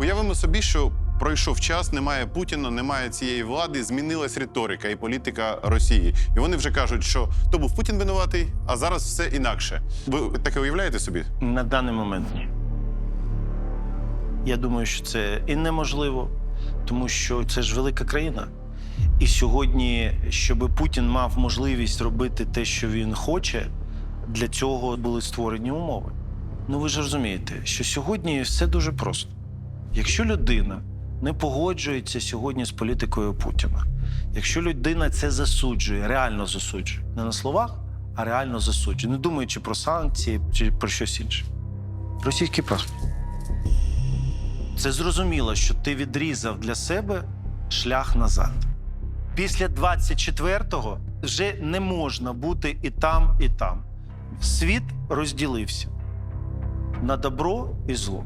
Уявимо собі, що пройшов час, немає Путіна, немає цієї влади, змінилась риторика і політика Росії. І вони вже кажуть, що то був Путін винуватий, а зараз все інакше. Ви таке уявляєте собі? На даний момент ні. Я думаю, що це і неможливо, тому що це ж велика країна. І сьогодні, щоб Путін мав можливість робити те, що він хоче, для цього були створені умови. Ну ви ж розумієте, що сьогодні все дуже просто. Якщо людина не погоджується сьогодні з політикою Путіна, якщо людина це засуджує, реально засуджує, не на словах, а реально засуджує, не думаючи про санкції чи про щось інше. Російський паспорт. Це зрозуміло, що ти відрізав для себе шлях назад. Після 24-го вже не можна бути і там, і там. Світ розділився на добро і зло.